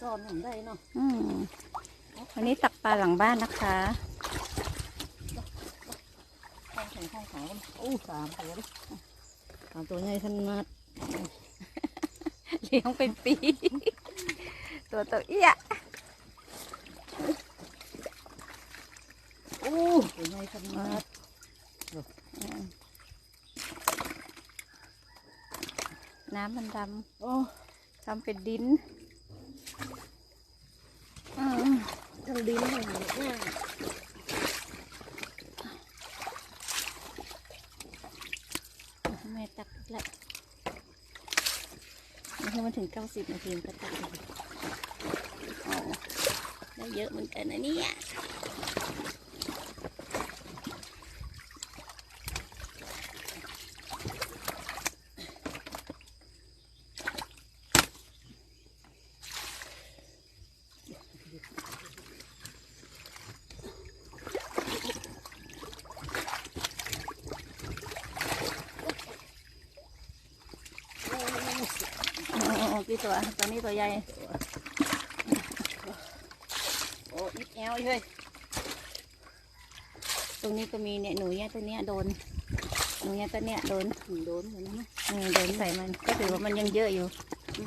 ซ่อนผมได้เนาะอืมวันนี้ตักปลาหลังบ้านนะคะข้างแข็งข้างขากันโอ้สามตัวเลยสามตัวใหญ่ขนาดเลี้ยงเป็นปี ตัวตัวเอี้ยโอ้ตัวใหญ่ขนาดน้ำมันดโอ้ำทำเป็นดิน อืม ทั้งดินทั้งหมดเนี่ยแม่ตักละนี่ถ้ามันถึงเก้าสิบนาทีก็ตักได้เยอะเหมือนกันนะเนี่ย โอ้ กี่ตัวตัวนี้ตัวใหญ่โอ้ยิบแอวเฮ้ยตรงนี้ก็มีเนี่ยหนูเนี่ยตัวเนี้ยโดนหนูเนี่ยตัวเนี้ยโดนถึงโดนเหมือนกันนะเออโดนใส่มันก็ถือว่ามันยังเยอะอยู่อ